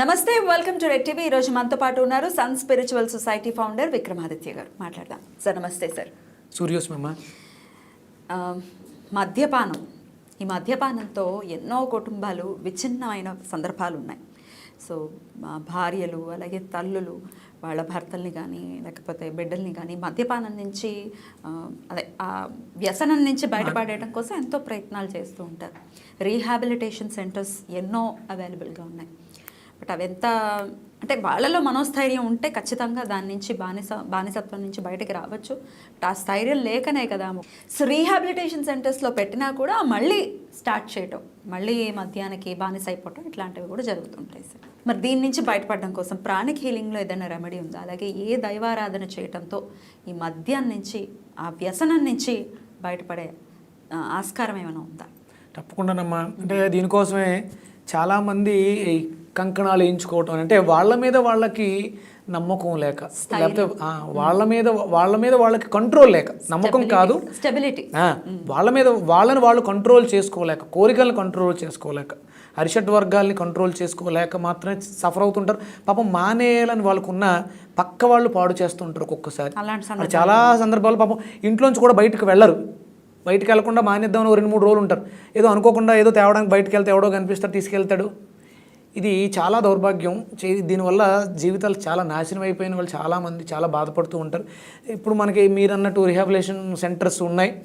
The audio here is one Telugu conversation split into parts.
నమస్తే వెల్కమ్ టు రెడ్ టీవీ ఈరోజు మనతో పాటు ఉన్నారు sun spiritual society founder Vikramaditya garu. మాట్లాడదాం. సార్ నమస్తే సార్. సూర్యోస్మమ్మ మద్యపానం. ఈ మద్యపానంతో ఎన్నో కుటుంబాలు విచ్ఛిన్నమైన సందర్భాలు ఉన్నాయి. సో మా భార్యలు అలాగే తల్లులు వాళ్ళ భర్తల్ని కానీ లేకపోతే బిడ్డల్ని కానీ మద్యపానం నుంచి అదే ఆ వ్యసనం నుంచి బయటపడేయడం కోసం ఎంతో ప్రయత్నాలు చేస్తూ ఉంటారు. రీహాబిలిటేషన్ సెంటర్స్ ఎన్నో అవైలబుల్గా ఉన్నాయి. బట్ అవెంత అంటే వాళ్ళలో మనోస్థైర్యం ఉంటే ఖచ్చితంగా దాని నుంచి బానిస బానిసత్వం నుంచి బయటకు రావచ్చు. బట్ ఆ స్థైర్యం లేకనే కదా. సో రీహాబిలిటేషన్ సెంటర్స్లో పెట్టినా కూడా మళ్ళీ స్టార్ట్ చేయటం మళ్ళీ మధ్యాహ్నకి బానిస అయిపోవటం ఇట్లాంటివి కూడా జరుగుతుంటాయి సార్. మరి దీని నుంచి బయటపడడం కోసం ప్రాణిక్ హీలింగ్లో ఏదైనా రెమెడీ ఉందా? అలాగే ఏ దైవారాధన చేయటంతో ఈ మద్యం నుంచి ఆ వ్యసనం నుంచి బయటపడే ఆస్కారం ఏమైనా ఉందా? తప్పకుండానమ్మా అంటే దీనికోసమే చాలామంది కంకణాలు వేయించుకోవటం అంటే వాళ్ళ మీద వాళ్ళకి నమ్మకం లేక లేకపోతే వాళ్ళ మీద వాళ్ళ మీద వాళ్ళకి కంట్రోల్ లేక నమ్మకం కాదు. స్టెబిలిటీ ఆ, వాళ్ళ మీద వాళ్ళని వాళ్ళు కంట్రోల్ చేసుకోలేక కోరికలను కంట్రోల్ చేసుకోలేక అరిషట్ వర్గాల్ని కంట్రోల్ చేసుకోలేక మాత్రమే సఫర్ అవుతుంటారు. పాపం మానేయాలని వాళ్ళకున్న పక్క వాళ్ళు పాడు చేస్తుంటారు ఒక్కొక్కసారి. చాలా సందర్భాలు. పాపం ఇంట్లోంచి కూడా బయటకు వెళ్ళరు. బయటకు వెళ్ళకుండా మానేద్దామని రెండు మూడు రోజులు ఉంటారు. ఏదో అనుకోకుండా ఏదో తేవడానికి బయటకు వెళ్తే ఎవడో కనిపిస్తాడు తీసుకెళ్తాడు. ఇది చాలా దౌర్భాగ్యం. చే- దీనివల్ల జీవితాలు చాలా నాశనం అయిపోయిన వాళ్ళు చాలామంది చాలా బాధపడుతూ ఉంటారు. ఇప్పుడు మనకి మీరు అన్నట్టు రిహాబిలేషన్ సెంటర్స్ ఉన్నాయి.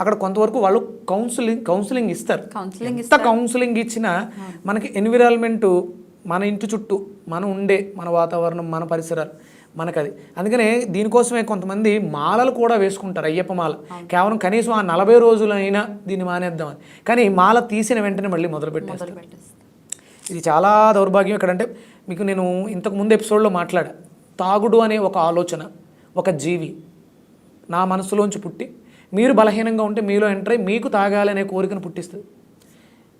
అక్కడ కొంతవరకు వాళ్ళు కౌన్సిలింగ్ కౌన్సిలింగ్ ఇస్తారు. కౌన్సిలింగ్ ఎంత కౌన్సిలింగ్ ఇచ్చినా మనకి ఎన్విరాన్మెంట్ మన ఇంటి చుట్టూ మనం ఉండే మన వాతావరణం మన పరిసరాలు మనకది. అందుకనే దీనికోసమే కొంతమంది మాలలు కూడా వేసుకుంటారు అయ్యప్ప మాల. కేవలం కనీసం ఆ నలభై రోజులైనా దీన్ని మానేద్దామని. కానీ మాల తీసిన వెంటనే మళ్ళీ మొదలు పెట్టేస్తారు ఇది చాలా దౌర్భాగ్యం ఎక్కడంటే మీకు నేను ఇంతకు ముందు ఎపిసోడ్లో మాట్లాడా. తాగుడు అనే ఒక ఆలోచన ఒక జీవి నా మనసులోంచి పుట్టి మీరు బలహీనంగా ఉంటే మీలో ఎంటర్ అయ్యి మీకు తాగాలనే కోరికను పుట్టిస్తుంది.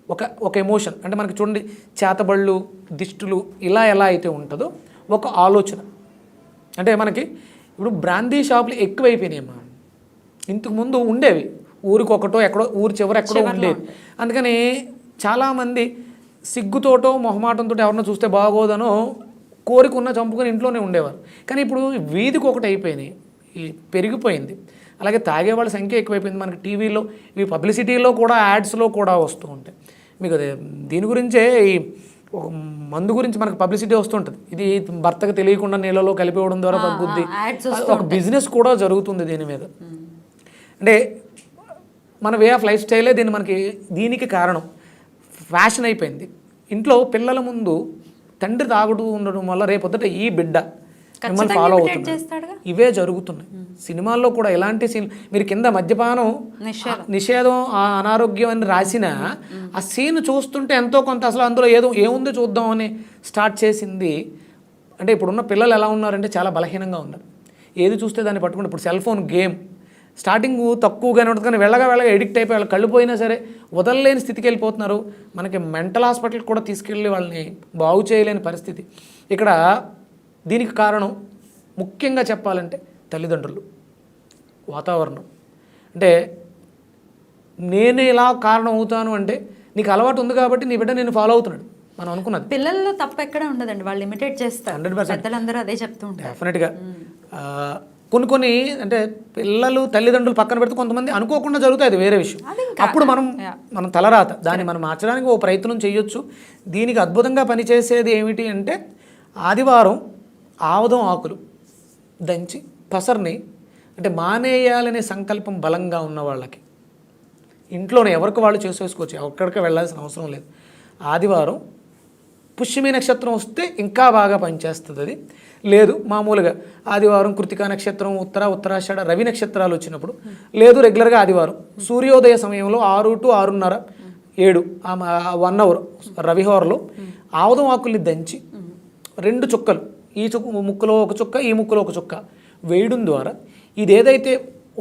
ఒక ఒక ఎమోషన్ అంటే మనకి చూడండి చేతబళ్ళు దిష్టులు ఇలా ఎలా అయితే ఉంటుందో ఒక ఆలోచన. అంటే మనకి ఇప్పుడు బ్రాందీ షాపులు ఎక్కువైపోయినాయమ్మా. ఇంతకు ముందు ఉండేవి. ఊరికి ఒకటో ఎక్కడో ఊరి చివర ఎక్కడో ఉండేది అందుకని చాలామంది సిగ్గుతోటో మొహమాటంతో ఎవరినో చూస్తే బాగోదనో కోరిక ఉన్న చంపుకొని ఇంట్లోనే ఉండేవారు. కానీ ఇప్పుడు వీధికి ఒకటి అయిపోయినాయి పెరిగిపోయింది. అలాగే తాగే వాళ్ళ సంఖ్య ఎక్కువైపోయింది మనకి టీవీలో ఇవి పబ్లిసిటీలో కూడా యాడ్స్లో కూడా వస్తూ ఉంటాయి. మీకు అదే దీని గురించే ఈ ఒక మందు గురించి మనకు పబ్లిసిటీ వస్తుంటుంది ఇది భర్తకు తెలియకుండా నీళ్ళలో కలిపివ్వడం ద్వారా తగ్గుద్ది. ఒక బిజినెస్ కూడా జరుగుతుంది దీని మీద. అంటే మన వే ఆఫ్ లైఫ్ స్టైలే దీన్ని మనకి దీనికి కారణం. ఫ్యాషన్ అయిపోయింది. ఇంట్లో పిల్లల ముందు తండ్రి తాగుతూ ఉండడం వల్ల రేపొద్దుట ఈ బిడ్డ మిమ్మల్ని ఫాలో చేస్తాడుగా? ఇవే జరుగుతున్నాయి. సినిమాల్లో కూడా ఎలాంటి సీన్ మీరు కింద మద్యపానం నిషేధం. అనారోగ్యం అని రాసిన ఆ సీన్ చూస్తుంటే ఎంతో కొంత అసలు అందులో ఏదో ఏముందో చూద్దాం అని స్టార్ట్ చేసింది. అంటే ఇప్పుడున్న పిల్లలు ఎలా ఉన్నారంటే చాలా బలహీనంగా ఉన్నారు. ఏది చూస్తే దాన్ని పట్టుకుంటే ఇప్పుడు సెల్ ఫోన్ గేమ్. స్టార్టింగ్ తక్కువగానే ఉంటుంది కానీ వెళ్ళగా వెళ్ళగా ఎడిక్ట్ అయిపోయి వాళ్ళు కళ్ళు పోయినా సరే వదలలేని స్థితికి వెళ్ళిపోతున్నారు. మనకి మెంటల్ హాస్పిటల్కి కూడా తీసుకెళ్ళి వాళ్ళని బాగు చేయలేని పరిస్థితి. ఇక్కడ దీనికి కారణం ముఖ్యంగా చెప్పాలంటే తల్లిదండ్రులు వాతావరణం. అంటే నేను ఇలా కారణం అవుతాను అంటే నీకు అలవాటు ఉంది కాబట్టి నీ బిడ్డ నేను ఫాలో అవుతున్నాడు. మనం అనుకున్నది. పిల్లల్లో తప్పు ఎక్కడ ఉండదండి. వాళ్ళు ఇమిటేట్ చేస్తారు. 100%. పెద్దలందరూ అదే చెప్తూ ఉంటారు. డెఫినెట్గా కొన్ని కొన్ని అంటే పిల్లలు తల్లిదండ్రులు పక్కన పెడితే కొంతమంది అనుకోకుండా జరుగుతాయి అది వేరే విషయం. అప్పుడు మనం మనం తలరాత దాన్ని మనం మార్చడానికి ఓ ప్రయత్నం చేయొచ్చు. దీనికి అద్భుతంగా పనిచేసేది ఏమిటి అంటే ఆదివారం ఆవదం ఆకులు దంచి పసర్ని అంటే మానేయాలనే సంకల్పం బలంగా ఉన్న వాళ్ళకి. ఇంట్లోనే ఎవరికి వాళ్ళు చేసేసుకోవచ్చు ఎక్కడికి వెళ్ళాల్సిన అవసరం లేదు. ఆదివారం పుష్యమి నక్షత్రం వస్తే ఇంకా బాగా పనిచేస్తుంది. అది లేదు మామూలుగా ఆదివారం కృతికా నక్షత్రం ఉత్తర ఉత్తరాషాఢ రవి నక్షత్రాలు వచ్చినప్పుడు లేదు రెగ్యులర్గా ఆదివారం. సూర్యోదయ సమయంలో ఆరు టు ఆరున్నర ఏడు వన్ అవర్ రవిహోరలో ఆముదం ఆకుల్ని దంచి రెండు చుక్కలు ఈ చుక్క ముక్కులో ఒక చుక్క ఈ ముక్కులో ఒక చుక్క వేయడం ద్వారా ఇది ఏదైతే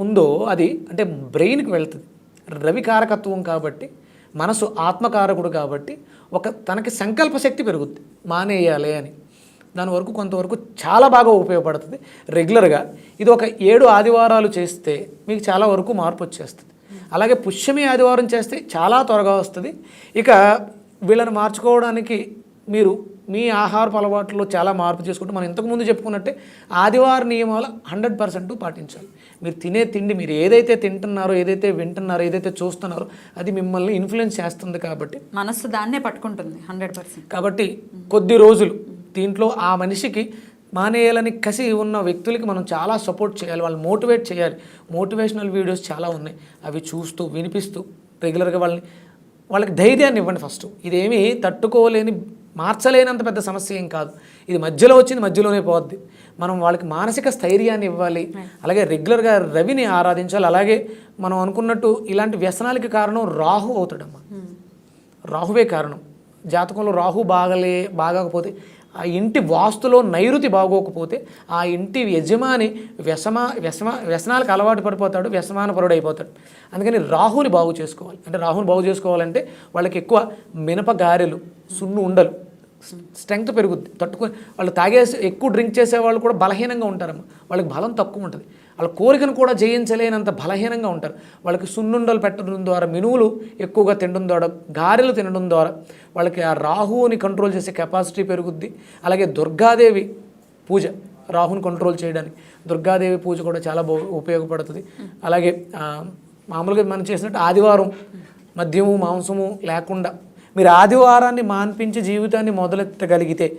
ఉందో అది అంటే బ్రెయిన్కి వెళ్తుంది. రవి కారకత్వం కాబట్టి మనసు ఆత్మకారకుడు కాబట్టి ఒక తనకి సంకల్ప శక్తి పెరుగుద్ది. మానేయాలి అని. దాని వరకు కొంతవరకు చాలా బాగా ఉపయోగపడుతుంది. రెగ్యులర్గా ఇది ఒక ఏడు ఆదివారాలు చేస్తే మీకు చాలా వరకు మార్పు వచ్చేస్తుంది. అలాగే పుష్యమి ఆదివారం చేస్తే చాలా త్వరగా వస్తుంది. ఇక వీళ్ళని మార్చుకోవడానికి మీరు మీ ఆహారపు అలవాట్లలో చాలా మార్పు చేసుకుంటూ మనం ఇంతకుముందు చెప్పుకున్నట్టే ఆదివార నియమాలు హండ్రెడ్ పర్సెంట్ పాటించాలి. మీరు తినే తిండి మీరు ఏదైతే తింటున్నారో ఏదైతే వింటున్నారో ఏదైతే చూస్తున్నారో అది మిమ్మల్ని ఇన్ఫ్లుయెన్స్ చేస్తుంది కాబట్టి మనస్సు దాన్నే పట్టుకుంటుంది హండ్రెడ్ పర్సెంట్. కాబట్టి కొద్ది రోజులు దీంట్లో ఆ మనిషికి మానేయాలని కసి ఉన్న వ్యక్తులకి మనం చాలా సపోర్ట్ చేయాలి. వాళ్ళు మోటివేట్ చేయాలి. మోటివేషనల్ వీడియోస్ చాలా ఉన్నాయి. అవి చూస్తూ వినిపిస్తూ రెగ్యులర్గా వాళ్ళని వాళ్ళకి ధైర్యాన్ని ఇవ్వండి ఫస్ట్ ఇదేమీ తట్టుకోలేని మార్చలేనంత పెద్ద సమస్య ఏం కాదు. ఇది మధ్యలో వచ్చింది మధ్యలోనే పోద్ది. మనం వాళ్ళకి మానసిక స్థైర్యాన్ని ఇవ్వాలి. అలాగే రెగ్యులర్గా రవిని ఆరాధించాలి. అలాగే మనం అనుకున్నట్టు ఇలాంటి వ్యసనాలకి కారణం రాహు అవుతాడమ్మా. రాహువే కారణం. జాతకంలో రాహు బాగలే బాగకపోతే ఆ ఇంటి వాస్తులో నైరుతి బాగోకపోతే ఆ ఇంటి యజమాని వ్యసమా వ్యసమా వ్యసనాలకు అలవాటు పడిపోతాడు వ్యసమానపరుడు అయిపోతాడు అందుకని రాహుని బాగు చేసుకోవాలి. అంటే రాహుని బాగు చేసుకోవాలంటే వాళ్ళకి ఎక్కువ మినప గారెలు సున్ను ఉండలు స్ట్రెంగ్త్ పెరుగుద్ది. తట్టుకొని వాళ్ళు తాగేసి ఎక్కువ డ్రింక్ చేసే వాళ్ళు కూడా బలహీనంగా ఉంటారమ్మ వాళ్ళకి బలం తక్కువ ఉంటుంది. వాళ్ళ కోరికను కూడా జయించలేనంత బలహీనంగా ఉంటారు. వాళ్ళకి సున్నుండలు పెట్టడం ద్వారా మినువులు ఎక్కువగా తినడం ద్వారా గారెలు తినడం ద్వారా వాళ్ళకి ఆ రాహువుని కంట్రోల్ చేసే కెపాసిటీ పెరుగుద్ది. అలాగే దుర్గాదేవి పూజ రాహుని కంట్రోల్ చేయడానికి. దుర్గాదేవి పూజ కూడా చాలా ఉపయోగపడుతుంది. అలాగే మామూలుగా మనం చేసినట్టు ఆదివారం మద్యము మాంసము లేకుండా మీరు ఆదివారాన్ని మాన్పించి జీవితాన్ని మొదలెత్తగలిగితే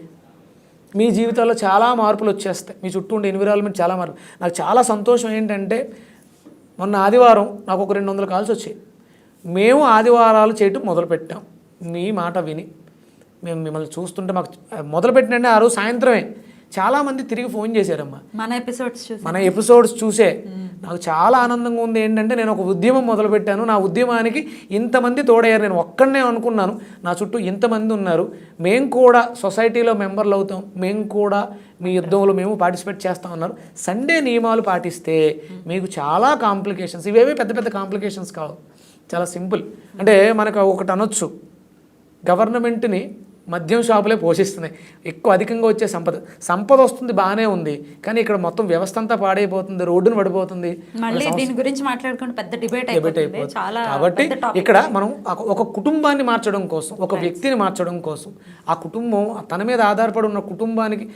మీ జీవితాల్లో చాలా మార్పులు వచ్చేస్తాయి. మీ చుట్టూ ఉండే ఎన్విరాన్మెంట్ చాలా మార్పు నాకు చాలా సంతోషం ఏంటంటే మొన్న ఆదివారం నాకు ఒక రెండు వందల కాల్స్ వచ్చాయి. మేము ఆదివారాలు చేయటం మొదలుపెట్టాం. మీ మాట విని. మేము మిమ్మల్ని చూస్తుంటే మాకు మొదలుపెట్టినంటే ఆ రోజు సాయంత్రమే. చాలామంది తిరిగి ఫోన్ చేశారమ్మా. మన ఎపిసోడ్స్ చూసి. మన ఎపిసోడ్స్ చూసే. నాకు చాలా ఆనందంగా ఉంది ఏంటంటే నేను ఒక ఉద్యమం మొదలుపెట్టాను. నా ఉద్యమానికి ఇంతమంది తోడయ్యారు. నేను ఒక్కడనే అనుకున్నాను. నా చుట్టూ ఇంతమంది ఉన్నారు. మేము కూడా సొసైటీలో మెంబర్లు అవుతాం. మేము కూడా మీ యుద్ధంలో మేము పార్టిసిపేట్ చేస్తాం అన్నారు సండే నియమాలు పాటిస్తే మీకు చాలా కాంప్లికేషన్స్. ఇవేవి పెద్ద పెద్ద కాంప్లికేషన్స్ కావు. చాలా సింపుల్. అంటే మనకు ఒకటి అనొచ్చు. గవర్నమెంట్ని మద్యం షాపులే పోషిస్తున్నాయి. ఎక్కువ అధికంగా వచ్చే సంపద. సంపద వస్తుంది బాగానే ఉంది. కానీ ఇక్కడ మొత్తం వ్యవస్థ అంతా పాడైపోతుంది రోడ్డును పడిపోతుంది. మళ్ళీ దీని గురించి మాట్లాడుకుంటే పెద్ద డిబేట్ డెబిట్ అయిపోతుంది. అయిపోతుంది. చాలా కాబట్టి ఇక్కడ మనం ఒక కుటుంబాన్ని మార్చడం కోసం ఒక వ్యక్తిని మార్చడం కోసం ఆ కుటుంబం తన మీద ఆధారపడి ఉన్న కుటుంబానికి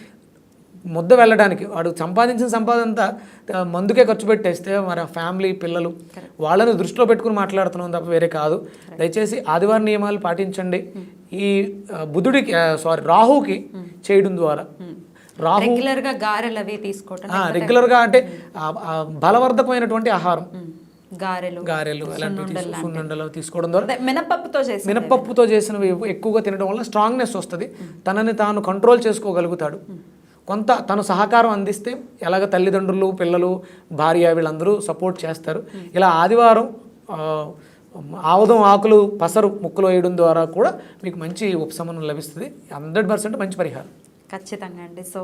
ముద్ద వెళ్ళడానికి వాడు సంపాదించిన సంపాదన అంతా మందుకే ఖర్చు పెట్టేస్తే మరి ఫ్యామిలీ పిల్లలు వాళ్ళని దృష్టిలో పెట్టుకుని మాట్లాడుతున్నాం తప్ప వేరే కాదు. దయచేసి ఆదివారం నియమాలు పాటించండి. ఈ ఆ, బుధుడికి సారీ రాహుకి చేయడం ద్వారా. రాహు రెగ్యులర్గా గారెలు అవి తీసుకోవటం రెగ్యులర్గా అంటే బలవర్ధకమైనటువంటి ఆహారం. గారెలు గారెలు అలాంటివి తీసు- సున్నుండలు తీసుకోవడం ద్వారా. మినపప్పుతో చేసి మినపప్పుతో చేసినవి ఎక్కువగా తినడం వల్ల స్ట్రాంగ్నెస్ వస్తుంది. తనని తాను కంట్రోల్ చేసుకోగలుగుతాడు. కొంత తను సహకారం అందిస్తే ఎలాగ తల్లిదండ్రులు పిల్లలు భార్య వీళ్ళందరూ సపోర్ట్ చేస్తారు. ఇలా ఆదివారం ఆ, ఆముదం ఆకులు పసరు ముక్కులో వేయడం ద్వారా కూడా మీకు మంచి ఉపశమనం లభిస్తుంది. హండ్రెడ్ పర్సెంట్ మంచి పరిహారం. ఖచ్చితంగా అండి. సో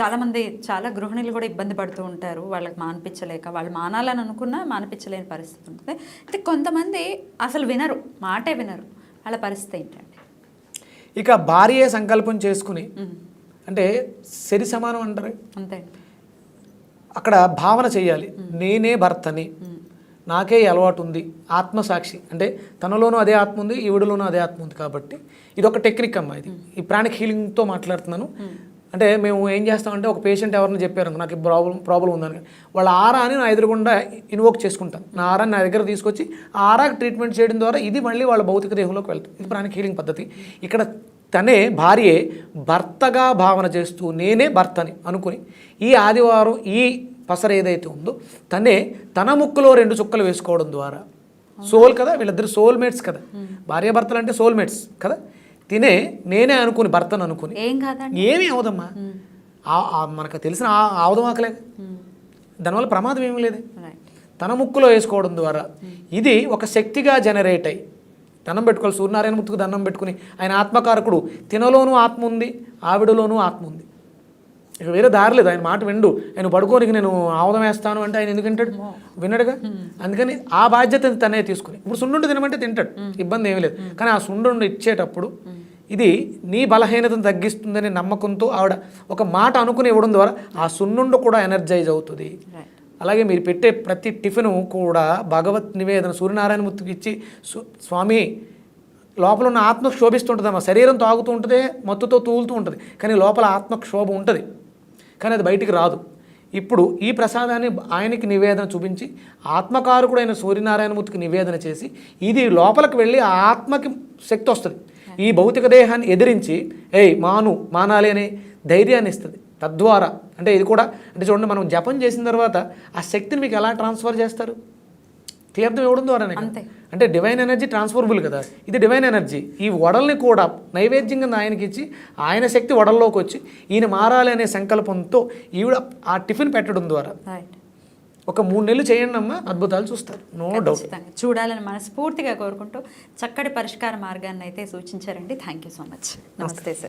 చాలామంది చాలా గృహిణులు కూడా ఇబ్బంది పడుతూ ఉంటారు. వాళ్ళకి మానిపించలేక వాళ్ళు మానాలని అనుకున్నా మానిపించలేని పరిస్థితి ఉంటుంది. అయితే కొంతమంది అసలు వినరు మాటే వినరు. వాళ్ళ పరిస్థితి ఏంటండి? ఇక భార్యే సంకల్పం చేసుకుని అంటే సరి సమానం అంటారు? అంతే. అక్కడ భావన చేయాలి. నేనే భర్తని. నాకే అలవాటు ఉంది. ఆత్మసాక్షి. అంటే తనలోనూ అదే ఆత్మ ఉంది ఈవిడలోనూ అదే ఆత్మ ఉంది కాబట్టి ఇది ఒక టెక్నిక్ అమ్మా ఇది. ఈ ప్రాణిక్ హీలింగ్తో మాట్లాడుతున్నాను. అంటే మేము ఏం చేస్తామంటే ఒక పేషెంట్ ఎవరిని చెప్పారు నాకు ప్రాబ్లం ప్రాబ్లం ఉందని. వాళ్ళ ఆరాని నా ఎదురుగుండా ఇన్వోక్ చేసుకుంటాను. నా ఆరాన్ని నా దగ్గర తీసుకొచ్చి ఆ ఆరాకి ట్రీట్మెంట్ చేయడం ద్వారా ఇది మళ్ళీ వాళ్ళ భౌతిక దేహంలోకి వెళ్తుంది. ఇది ప్రాణిక్ హీలింగ్ పద్ధతి. ఇక్కడ తనే భార్యే భర్తగా భావన చేస్తూ నేనే భర్తని అనుకుని ఈ ఆదివారం ఈ పసర ఏదైతే ఉందో తనే తన ముక్కులో రెండు చుక్కలు వేసుకోవడం ద్వారా. సోల్ కదా? వీళ్ళిద్దరు సోల్మేట్స్ కదా? భార్యాభర్తలు అంటే సోల్మేట్స్ కదా? తినే నేనే అనుకుని భర్తను అనుకుని ఏమీ అవదమ్మా. మనకు తెలిసిన ఆ- ఆవదం ఆకలే. దానివల్ల ప్రమాదం ఏమీ లేదు. తన ముక్కులో వేసుకోవడం ద్వారా. ఇది ఒక శక్తిగా జనరేట్ అయ్యి దండం పెట్టుకోవాలి. సూర్యనారాయణ ముత్తుకు దండం పెట్టుకుని ఆయన ఆత్మకారకుడు. తినలోనూ ఆత్మ ఉంది ఆవిడలోనూ ఆత్మ ఉంది. ఇక వేరే దారి లేదు. ఆయన మాట విండు. ఆయన పడుకోనికి నేను ఆవుదం వేస్తాను అంటే ఆయన ఎందుకు వింటాడు? విన్నాడుగా? అందుకని ఆ బాధ్యత తనే తీసుకుని. ఇప్పుడు సున్నుండు తినమంటే తింటాడు. ఇబ్బంది ఏమీ లేదు. కానీ ఆ సున్నుండు ఇచ్చేటప్పుడు ఇది నీ బలహీనతను తగ్గిస్తుందని నమ్మకంతో ఆవిడ ఒక మాట అనుకుని ఇవ్వడం ద్వారా ఆ సున్నుండు కూడా ఎనర్జైజ్ అవుతుంది. అలాగే మీరు పెట్టే ప్రతి టిఫిన్ కూడా భగవత్ నివేదన సూర్యనారాయణ మూర్తికి ఇచ్చి స్వామి లోపల ఉన్న ఆత్మ క్షోభిస్తుంటుంది శరీరం తాగుతూ ఉంటుంది మత్తుతో తూలుతూ ఉంటుంది. కానీ లోపల ఆత్మ క్షోభ ఉంటుంది. కానీ అది బయటికి రాదు. ఇప్పుడు ఈ ప్రసాదాన్ని ఆయనకి నివేదన చూపించి ఆత్మకారకుడైన సూర్యనారాయణమూర్తికి నివేదన చేసి ఇది లోపలికి వెళ్ళి ఆత్మకి శక్తి వస్తుంది. ఈ భౌతిక దేహాన్ని ఎదిరించి ఏయ్ మాను మానాలి అనే ధైర్యాన్ని ఇస్తుంది. తద్వారా అంటే ఇది కూడా అంటే చూడండి మనం జపం చేసిన తర్వాత ఆ శక్తిని మీకు ఎలా ట్రాన్స్ఫర్ చేస్తారు? తీర్థం ఇవ్వడం ద్వారానే. అంటే డివైన్ ఎనర్జీ ట్రాన్స్ఫరబుల్ కదా. ఇది డివైన్ ఎనర్జీ ఈ వడల్ని కూడా నైవేద్యంగా ఆయనకి ఇచ్చి ఆయన శక్తి వడల్లోకి వచ్చి ఈయన మారాలి అనే సంకల్పంతో ఈవిడ ఆ టిఫిన్ పెట్టడం ద్వారా. ఒక మూడు నెలలు చేయండి అమ్మా అద్భుతాలు చూస్తారు. నో డౌట్ చూడాలని మనస్ఫూర్తిగా కోరుకుంటూ చక్కటి పరిష్కార మార్గాన్ని అయితే సూచించారండి. థ్యాంక్ యూ సో మచ్ నమస్తే సార్.